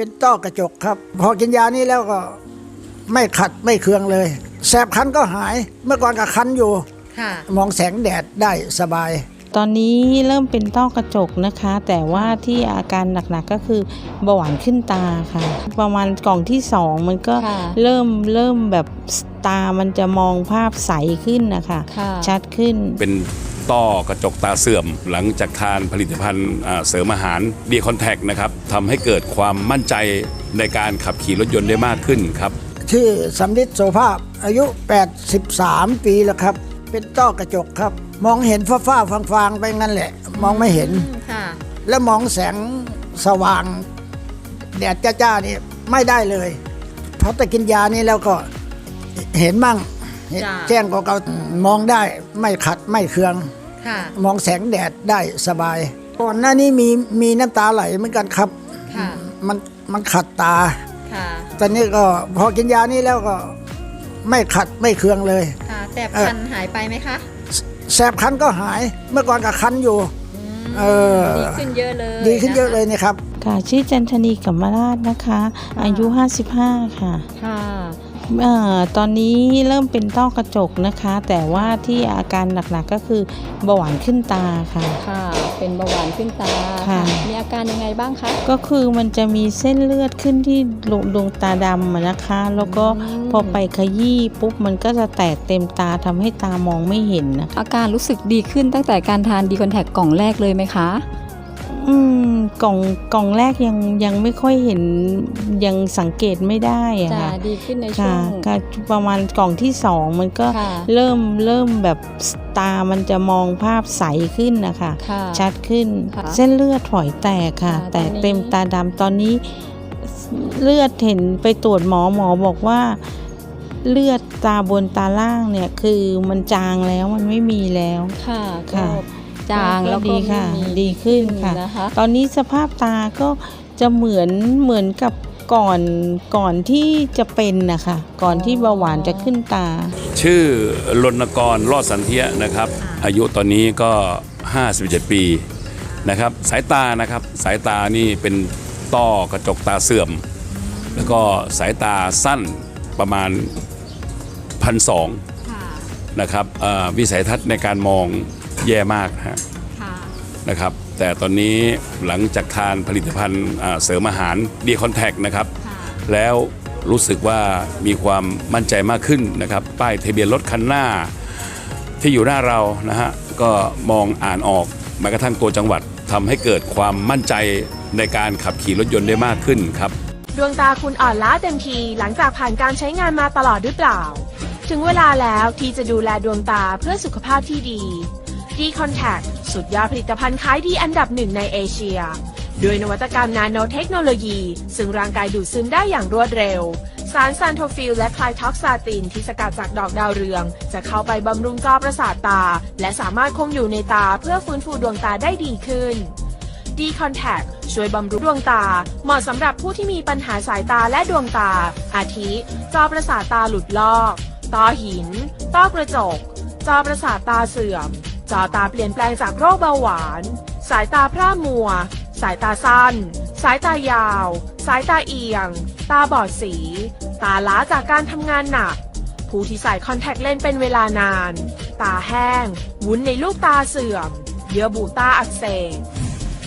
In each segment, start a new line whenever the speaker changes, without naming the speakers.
เป็นต้อกระจกครับ พอกินยานี้แล้วก็ไม่ขัดไม่เคืองเลย แสบคันก็หายเมื่อก่อนก็คันอยู่
ค่ะ
มองแสงแดดได้สบาย
ตอนนี้เริ่มเป็นต้อกระจกนะคะ แต่ว่าที่อาการหนักๆก็คือเบาหวานขึ้นตาค่ะ ประมาณกล่องที่สองมันก็
ค่ะ
เริ่มเริ่มแบบตามันจะมองภาพใสขึ้นนะคะ
ค่ะ
ชัดขึ้น
เป็น ต้อกระจกตาเสื่อม หลังจากทานผลิตภัณฑ์อ่าเสริมอาหารดีคอนแทคนะครับทำให้เกิดความมั่นใจในการขับขี่รถยนต์ได้มากขึ้นครับ
ชื่อสำลิดโสภาพอายุ 83 ปีแล้วครับ เป็นต้อกระจกครับ มองเห็นฟ้าฟ้าๆฟางๆไปงั้นแหละ มองไม่เห็น
ค่ะ
แล้วมองแสงสว่างแดดจ้าๆนี่ไม่ได้เลยเพราะแต่กินยานี้แล้วก็เห็นบ้าง เห็น
จ้ะ
แจ้งก็เกาๆมองได้ไม่ขัดไม่เคือง
ค่ะ
มองแสงแดดได้สบาย ก่อนหน้านี้มีมีน้ำตาไหลเหมือนกันครับ
ค่ะ
มันมันขัดตา
ค่ะ
ตอนนี้ก็พอกินยานี้แล้วก็ไม่ขัดไม่เคืองเลย
ค่ะแสบ
เอ่อ
คันหายไปไหมคะ
แสบคันก็หายเมื่อก่อนก็คันอยู่เออ
ดีขึ้นเยอะเลย
ดีขึ้นเยอะ
ค
เลยนี่ครับ
ค่ะชื่อจันทนีกัมมาราชนะคะ อายุ 55 ค่ะ
ค่ะ
เอ่อ ตอนนี้เริ่มเป็นต้อกระจกนะคะ แต่ว่าที่อาการหนักๆก็คือเบาหวานขึ้นตาค่ะ
ค่ะ เป็นเบาหวานขึ้นตา
ค่ะ
มีอาการยังไงบ้างคะ
ก็คือมันจะมีเส้นเลือดขึ้นที่ดวงตาดำอะนะคะ แล้วก็
อืม
พอไปขยี้ปุ๊บมันก็จะแตกเต็มตาทำให้ตามองไม่เห็นนะคะ
อาการรู้สึกดีขึ้นตั้งแต่การทานดีคอนแทคกล่องแรกเลยไหมคะ
อืมกล่องกล่องแรกยังยังไม่ค่อยเห็นยังสังเกตไม่ได้อะ
จะ
ค่ะ
ดีขึ้นในช่
ค่ะ
วง
ก็ประมาณกล่องที่สองมันก็
ค่ะ
เริ่มเริ่มแบบตามันจะมองภาพใสขึ้นนะคะ
ค่ะ
ชัดขึ้น
ค่ะ
เส้นเลือดฝอยแตกค่ะ
ค่ะ
แตก
ตอนนี้
เต็มตาดำตอนนี้เลือดเห็นไปตรวจหมอหมอบอกว่า เลือดตาบนตาล่างเนี่ยคือมันจางแล้วมันไม่มีแล้ว
ค่ะ
ค่ะ
ก็
จางแล้วก็
ดีค่ะ
ไม่มี
ดีขึ้นค่ะ
นะคะ
ตอนนี้สภาพตาก็จะเหมือนเหมือนกับก่อนก่อนที่จะเป็นนะคะก่อนที่เบาหวานจะขึ้นตา
ชื่อรณกรรอดสันเทียนะครับ อายุตอนนี้ก็ 57 ปีนะครับ สายตานะครับ สายตานี่เป็นต้อกระจกตาเสื่อม แล้วก็สายตาสั้นประมาณพันสองนะครับเอ่อวิสัยทัศน์ในการมอง แย่มากฮะนะครับ แต่ตอนนี้หลังจากทานผลิตภัณฑ์อ่าเสริมอาหารดีคอนแทคนะครับ แล้วรู้สึกว่ามีความมั่นใจมากขึ้นนะครับ ป้ายทะเบียนรถคันหน้า ที่อยู่หน้าเรานะฮะก็มองอ่านออกแม้กระทั่งตัวจังหวัดทำให้เกิดความมั่นใจในการขับขี่รถยนต์ได้มากขึ้นครับ
ดวงตาคุณอ่อนล้าเต็มทีหลังจากผ่านการใช้งานมาตลอดหรือเปล่า ถึงเวลาแล้วที่จะดูแลดวงตาเพื่อสุขภาพที่ดี d c o n t a c t สุดยอดผลิตภัณฑ์ขายดีอันดับหนึ่งในเอเชีย ด้วยนวัตกรรมนาโนเทคโนโลยี ซึ่งร่างกายดูดซึมได้อย่างรวดเร็ว สารซานโทฟิลและคลายท็อกซาตินที่สกัดจากดอกดาวเรือง จะเข้าไปบำรุงจอประสาทตา และสามารถคงอยู่ในตาเพื่อฟื้นฟูดวงตาได้ดีขึ้น D Contact ช่วยบำรุงดวงตา เหมาะสำหรับผู้ที่มีปัญหาสายตาและดวงตา อาทิ จอประสาทตาหลุดลอก ต้อหิน ต้อกระจก จอประสาทตาเสื่อม จอตาเปลี่ยนแปลงจากโรคเบาหวาน สายตาพร่ามัว สายตาสั้น สายตายาว สายตาเอียง ตาบอดสี ตาล้าจากการทำงานหนัก ผู้ที่ใส่คอนแทคเลนส์เป็นเวลานาน ตาแห้ง วุ้นในลูกตาเสื่อม เยื่อบุตาอักเสบ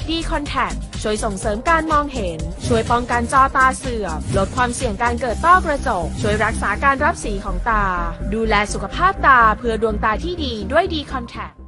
D Contact ช่วยส่งเสริมการมองเห็น ช่วยป้องกันจอตาเสื่อม ลดความเสี่ยงการเกิดต้อกระจก ช่วยรักษาการรับสีของตา ดูแลสุขภาพตาเพื่อดวงตาที่ดีด้วย D Contact